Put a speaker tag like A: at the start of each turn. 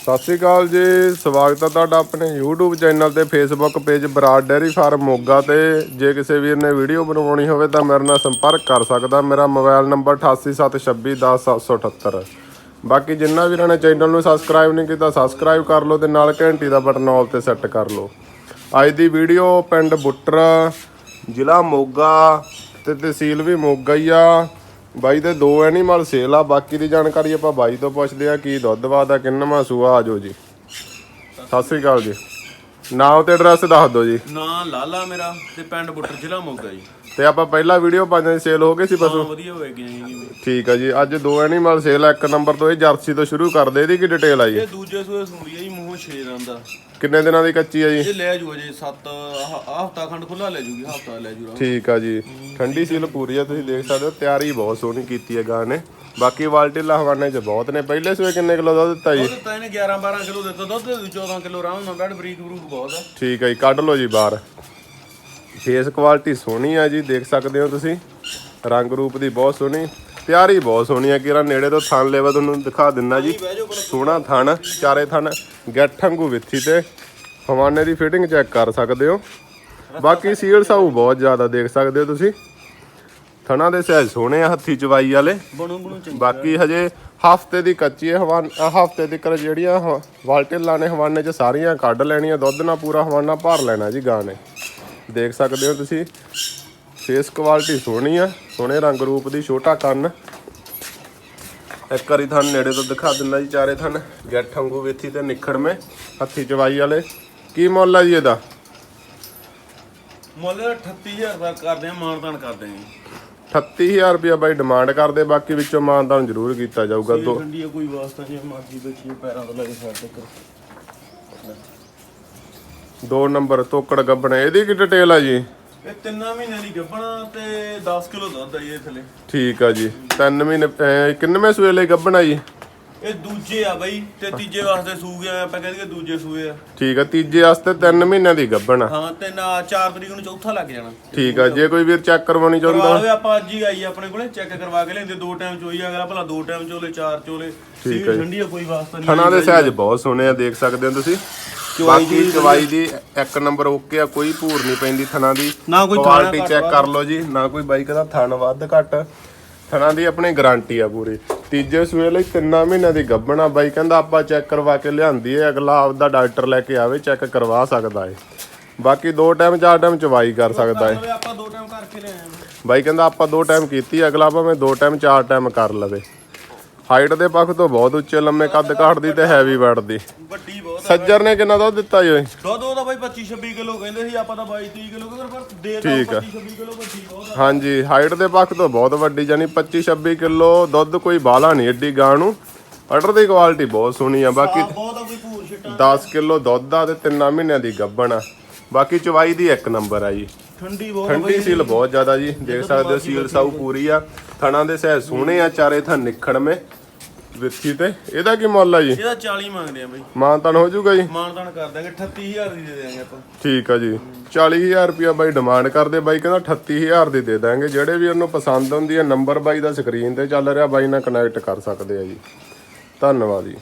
A: ਸਤਿ ਸ਼੍ਰੀ ਅਕਾਲ ਜੀ, ਸਵਾਗਤ ਹੈ ਤੁਹਾਡਾ ਆਪਣੇ YouTube ਚੈਨਲ ਤੇ Facebook page Brar dairy farm Moga ਤੇ। ਜੇ ਕਿਸੇ ਵੀਰ ਨੇ ਵੀਡੀਓ ਬਣਵਾਉਣੀ ਹੋਵੇ ਤਾਂ ਮੇਰੇ ਨਾਲ ਸੰਪਰਕ ਕਰ ਸਕਦਾ। ਮੇਰਾ ਮੋਬਾਈਲ ਨੰਬਰ 8876210778 ਬਾਕੀ ਜਿੰਨਾ ਵੀਰਾਂ ਨੇ ਚੈਨਲ ਨੂੰ ਸਬਸਕ੍ਰਾਈਬ ਨਹੀਂ ਕੀਤਾ ਸਬਸਕ੍ਰਾਈਬ ਕਰ ਲਓ ਤੇ ਨਾਲ ਘੰਟੀ ਦਾ ਬਟਨ ਆਲ ਤੇ ਸੈੱਟ ਕਰ ਲਓ। ਅੱਜ ਦੀ ਵੀਡੀਓ ਪਿੰਡ ਬੁੱਟਰ, ਜ਼ਿਲ੍ਹਾ ਮੋਗਾ ਤੇ ਤਹਿਸੀਲ ਵੀ ਮੋਗਾ ਹੀ ਆ। ਬਾਈ ਦੇ ਦੋ ਐਨੀਮਲ ਸੇਲ ਆ, ਬਾਕੀ ਦੀ ਜਾਣਕਾਰੀ ਆਪਾਂ ਬਾਈ ਤੋਂ ਪੁੱਛਦੇ ਆ, ਕੀ ਦੁੱਧ ਵਾਦਾ ਕਿੰਨਵਾਂ ਸੂਆ ਆਜੋ ਜੀ। ਸਤਿ ਸ੍ਰੀ ਅਕਾਲ ਜੀ। ਨਾਮ ਤੇ ਐਡਰੈਸ ਦੱਸ ਦਿਓ ਜੀ।
B: ਨਾਂ ਲਾਲਾ ਮੇਰਾ ਤੇ ਪਿੰਡ ਬੁੱਟਰ ਜ਼ਿਲ੍ਹਾ ਮੋਗਾ ਜੀ।
A: ਤੇ ਆਪਾਂ ਪਹਿਲਾ ਵੀਡੀਓ ਪਾਉਂਦੇ ਸੀ ਸੇਲ ਹੋ ਗਈ ਸੀ
B: ਹਾਂ
A: ਪਸ਼ੂ
B: ਵਧੀਆ ਹੋਏ ਗਏ ਜੀ।
A: ਠੀਕ ਆ ਜੀ ਅੱਜ ਦੋ ਐਨੀਮਲ ਸੇਲ ਆ ਇੱਕ ਨੰਬਰ ਤੋਂ ਇਹ ਜਰਸੀ ਤੋਂ ਸ਼ੁਰੂ ਕਰਦੇ ਇਹਦੀ ਕੀ ਡਿਟੇਲ ਆ ਜੀ?
B: ਇਹ ਦੂਜੇ ਸੂਏ ਸੁਣੀ ਹੈ ਜੀ ਮੂੰਹੋਂ 6 ਦਿਨ ਦਾ।
A: ਕਿੰਨੇ ਦਿਨਾਂ ਦੀ ਕੱਚੀ ਆ ਜੀ?
B: ਇਹ ਲੈ ਜੂਗਾ ਜੀ 7 ਹਫਤਾ ਖੰਡ ਖੁੱਲਾ ਲੈ ਜੂਗੀ ਹਫਤਾ ਲੈ ਜੂਗਾ
A: ਠੀਕ ਆ ਜੀ ਠੰਡੀ ਸੀਲ ਪੂਰੀ ਆ ਤੁਸੀਂ ਦੇਖ ਸਕਦੇ ਹੋ ਤਿਆਰੀ ਬਹੁਤ ਸੋਹਣੀ ਕੀਤੀ ਹੈ ਗਾਂ ਨੇ। ਬਾਕੀ ਵਾਲਟੀਲਾ ਹਵਾਨੇ ਚ ਬਹੁਤ ਨੇ। ਪਹਿਲੇ ਸੂਏ ਕਿੰਨੇ ਕਿਲੋ ਦੁੱਧ ਦਿੱਤਾ ਜੀ?
B: ਦੁੱਧ ਤਾਂ ਇਹਨੇ 11 12 ਕਿਲੋ ਦਿੱਤਾ। ਦੁੱਧ ਦੇ ਦੂ 14 ਕਿਲੋ ਆਰਾਮ ਨਾਲ ਬੈਡ ਬਰੀਕ ਬਰੂਕ ਬਹੁਤ ਆ।
A: ਠੀਕ ਹੈ ਜੀ ਕੱਢ ਲਓ ਜੀ ਬਾਹਰ। ਫੇਸ ਕੁਆਲਿਟੀ ਸੋਹਣੀ ਆ ਜੀ ਦੇਖ ਸਕਦੇ ਹੋ ਤੁਸੀਂ। ਰੰਗ ਰੂਪ ਦੀ ਬਹੁਤ ਸੋਹਣੀ ਤਿਆਰੀ ਬਹੁਤ ਸੋਹਣੀ ਆ। ਕਿਰਾ ਨੇੜੇ ਤੋਂ ਥਣ ਲੈਵਾ ਤੁਹਾਨੂੰ ਦਿਖਾ ਦਿੰਨਾ ਜੀ। ਸੋਹਣਾ ਥਣ ਚਾਰੇ ਥਣ ਗੱਠ ਵਾਂਗੂ ਵਿੱਥੀ ਤੇ ਹਵਾਨੇ ਦੀ ਫਿਟਿੰਗ ਚੈੱਕ ਕਰ ਸਕਦੇ ਹੋ। ਬਾਕੀ ਸੀਲ ਸਾਊ ਬਹੁਤ ਜ਼ਿਆਦਾ ਦੇਖ ਸਕਦੇ ਹੋ ਤੁਸੀਂ। ਥਣਾ ਦੇ ਸਾਈਜ਼ ਸੋਹਣੇ ਆ ਹੱਥੀ ਚਵਾਈ ਵਾਲੇ।
B: ਬਣੂ ਬਣੂ ਚੰਗੀ
A: ਬਾਕੀ ਹਜੇ ਹਫ਼ਤੇ ਦੀ ਕੱਚੀ ਹਵਾਨ ਹਫ਼ਤੇ ਦੀ ਕਰ ਜਿਹੜੀਆਂ ਹ- ਵਾਲਟੇਲਾਂ ਨੇ ਹਵਾਨੇ ਚ ਸਾਰੀਆਂ ਕੱਢ ਲੈਣੀਆਂ ਦੁੱਧ ਨਾਲ ਪੂਰਾ ਹਵਾਨਾ ਭਰ ਲੈਣਾ ਜੀ ਗਾਂ ਨੇ। ਦੇਖ ਸਕਦੇ ਹੋ ਤੁਸੀਂ ਫੇਸ ਕੁਆਲਿਟੀ ਸੋਹਣੀ ਆ ਸੋਹਣੇ ਰੰਗ ਰੂਪ ਦੀ ਛੋਟਾ ਕੰਨ। ਇੱਕ ਵਾਰੀ ਤੁਹਾਨੂੰ ਨੇੜੇ ਤੋਂ ਦਿਖਾ ਦਿੰਦਾ ਜੀ ਚਾਰੇ ਥਣ ਗੱਠ ਵਾਂਗੂ ਵੇਥੀ ਤੇ ਨਿਖੜਵੇਂ ਹੱਥੀ ਚਵਾਈ ਵਾਲੇ। ਕੀ ਮੁੱਲ ਆ ਜੀ ਇਹਦਾ?
B: ਮੁੱਲ 38000 ਦਾ ਕਰਦੇ ਆ ਮਾਨਦਾਨ ਕਰਦੇ ਆ ਜੀ।
A: 38000 ਰੁਪਇਆ ਬਾਈ ਡਿਮਾਂਡ ਕਰਦੇ ਬਾਕੀ ਵਿੱਚੋਂ ਮਾਨਦਾਨ ਜ਼ਰੂਰ ਕੀਤਾ ਜਾਊਗਾ ਦੋ
B: ਠੰਡੀ ਆ ਕੋਈ ਵਾਸਤਾ ਨਹੀਂ ਮਰਜ਼ੀ ਬੈਠੀ ਪੈਰਾਂ ਤੋਂ ਲੈ ਕੇ ਸਾਈਡ ਤੱਕ।
A: ਦੋ ਨੰਬਰ ਤੋਕੜ ਗੱਬਣ ਇਹਦੀ ਕੀ ਡਿਟੇਲ ਆ ਜੀ?
B: ਇਹ ਤਿੰਨਾਂ ਮਹੀਨਿਆਂ ਦੀ ਗੱਭਣਾ ਤੇ 10 ਕਿਲੋ ਦੁੱਧ ਆ ਇਹ ਥੱਲੇ।
A: ਠੀਕ ਆ ਜੀ ਤਿੰਨ ਮਹੀਨੇ ਅਹ ਕਿੰਨਵੇਂ ਸੂਏ ਲਈ ਗੱਬਣਾ ਜੀ?
B: ਇਹ ਦੂਜੇ ਆ ਬਾਈ ਤੇ ਤੀਜੇ ਵਾਸਤੇ ਸੂ ਗਿਆ ਆਪਾਂ ਕਹਿੰਦੇ ਦੂਜੇ ਸੂਏ ਆ।
A: ਠੀਕ ਆ ਤੀਜੇ ਵਾਸਤੇ ਤਿੰਨ ਮਹੀਨਿਆਂ ਦੀ ਗੱਬਣ ਆ।
B: ਹਾਂ ਤੇ ਨਾ 4 ਤਰੀਕ ਨੂੰ ਚੌਥਾ ਲੱਗ ਜਾਣਾ।
A: ਠੀਕ ਆ ਜੇ ਕੋਈ ਵੀਰ ਚੈੱਕ ਕਰਵਾਉਣੀ
B: ਕਰਵਾ
A: ਚਾਹੁੰਦਾ
B: ਲਵੇ ਆਪਾਂ ਅੱਜ ਹੀ ਆਈ ਆਪਣੇ ਕੋਲੇ ਚੈੱਕ ਕਰਵਾ ਕੇ ਲੈਂਦੇ ਦੋ ਟਾਈਮ ਚੋਈ ਅਗਲਾ ਭਲਾ ਦੋ ਟਾਈਮ ਚੋਲੇ ਚਾਰ ਚੋਲੇ
A: ਠੀਕ।
B: ਠੰਡੀ ਆ ਕੋਈ ਵਾਸਤਾ ਨਹੀਂ।
A: ਥਣਾ ਦੇ ਸਾਈਜ਼ ਬਹੁਤ ਸੋਹਣੇ ਆ ਦੇਖ ਸਕਦੇ ਹੋ ਤੁਸੀਂ। ਬਾਕੀ ਚਵਾਈ ਦੀ ਇੱਕ ਨੰਬਰ ਓਕੇ ਆ ਕੋਈ ਭੂਰ ਨਹੀਂ ਪੈਂਦੀ ਥਣਾ ਦੀ।
B: ਨਾ ਕੋਈ ਥਾਣਾ
A: ਕੁਆਲਿਟੀ ਚੈੱਕ। ਕਰ ਲਓ ਜੀ ਨਾ ਕੋਈ ਬਾਈਕ ਦਾ ਥਣ ਵੱਧ ਘੱਟ। ਥਣਾ ਦੀ ਆਪਣੀ ਗਾਰੰਟੀ ਆ ਪੂਰੀ। ਤੀਜੇ ਸੂਏ ਲਈ ਤਿੰਨਾਂ ਮਹੀਨਿਆਂ ਦੀ ਗੱਭਣਾ ਬਾਈ ਕਹਿੰਦਾ ਆਪਾਂ ਚੈੱਕ ਕਰਵਾ ਕੇ ਲਿਆਂਦੀ ਹੈ ਅਗਲਾ ਆਪਦਾ ਡਾਕਟਰ ਲੈ ਕੇ ਆਵੇ ਚੈੱਕ ਕਰਵਾ ਸਕਦਾ ਹੈ ਬਾਕੀ ਦੋ ਟਾਈਮ ਚਾਰ ਟਾਈਮ ਚਵਾਈ ਕਰ ਸਕਦਾ ਹੈ
B: ਲਵੇ ਆਪਾਂ ਦੋ ਟਾਈਮ ਕਰਕੇ ਲੈ ਆਏ
A: ਬਾਈ ਕਹਿੰਦਾ ਆਪਾਂ ਦੋ ਟਾਈਮ ਕੀਤੀ ਅਗਲਾ ਭਾਵੇਂ ਦੋ ਟਾਈਮ ਚਾਰ ਟਾਈਮ ਕਰ ਲਵੇ। ਹਾਈਟ ਦੇ ਪੱਖ ਤੋਂ ਬਹੁਤ ਉੱਚੇ ਲੰਮੇ ਕੱਦ ਕਾਠ ਦੀ ਤੇ ਹੈਵੀ ਵੈਟ ਦੀ
B: ਵੱਡੀ ਬਹੁਤ ਆ
A: ਸੱਜਰ ਨੇ ਕਿੰਨਾ ਦੁੱਧ ਦਿੱਤਾ ਜੀ
B: ਦੁੱਧ ਉਹਦਾ ਬਾਈ 25 26 ਕਿਲੋ ਕਹਿੰਦੇ ਸੀ ਆਪਾਂ ਤਾਂ 22 30 ਕਿਲੋ ਕਰ ਪਰ ਦੇ ਤਾਂ
A: ਠੀਕ ਆ।
B: 25 26 ਕਿਲੋ ਵੱਡੀ ਬਹੁਤ
A: ਹਾਂਜੀ ਹਾਈਟ ਦੇ ਪੱਖ ਤੋਂ ਬਹੁਤ ਵੱਡੀ ਜਾਨੀ 25 26 ਕਿਲੋ ਦੁੱਧ ਕੋਈ ਬਾਲਾ ਨਹੀਂ ਏਡੀ ਗਾਂ ਨੂੰ ਅਡਰ ਦੀ ਕੁਆਲਿਟੀ ਬਹੁਤ ਸੋਹਣੀ ਆ ਬਾਕੀ
B: ਆਹ ਬਹੁਤ ਆ ਕੋਈ ਭੂਰ ਛਿੱਟਾ।
A: 10 ਕਿਲੋ ਦੁੱਧ ਆ ਤੇ ਤਿੰਨਾਂ ਮਹੀਨਿਆਂ ਦੀ ਗੱਭਣ ਆ। ਬਾਕੀ ਚਵਾਈ ਦੀ ਇੱਕ ਨੰਬਰ ਆ ਜੀ।
B: ਠੰਡੀ ਬਹੁਤ
A: ਠੰਡੀ ਸੀਲ ਬਹੁਤ ਜ਼ਿਆਦਾ ਜੀ। ਦੇਖ ਸਕਦੇ ਹੋ ਸੀਲ ਸਾਊ ਪੂਰੀ ਆ। ਥਣਾ ਦੇ ਸਹਿ ਸੋਹਣੇ ਆ ਚਾਰੇ ਥਾਂ ਨਿਖੜਵੇਂ। ਵਿੱਥੀ ਤੇ। ਇਹਦਾ ਕੀ ਮੁੱਲ ਆ ਜੀ?
B: ਇਹਦਾ 40 ਮੰਗਦੇ ਆ ਬਾਈ।
A: ਮਾਨਤਨ ਹੋ ਜਾਊਗਾ ਜੀ?
B: ਮਾਨਦਾਨ ਕਰ ਦਾਂਗੇ 38000 ਦੀ ਦੇ ਦਿਆਂਗੇ ਆਪਾਂ।
A: ਠੀਕ ਆ ਜੀ। 40000 ਰੁਪਿਆ ਬਾਈ ਡਿਮਾਂਡ ਕਰਦੇ ਬਾਈ ਕਹਿੰਦਾ 38000 ਦੀ ਦੇ ਦਾਂਗੇ ਜਿਹੜੇ ਵੀ ਉਹਨੂੰ ਪਸੰਦ ਹੁੰਦੀ ਹੈ ਨੰਬਰ ਬਾਈ ਦਾ ਸਕਰੀਨ ਤੇ ਚੱਲ ਰਿਹਾ ਬਾਈ ਨਾਲ ਕਨੈਕਟ ਕਰ ਸਕਦੇ ਆ ਜੀ। ਧੰਨਵਾਦ ਜੀ।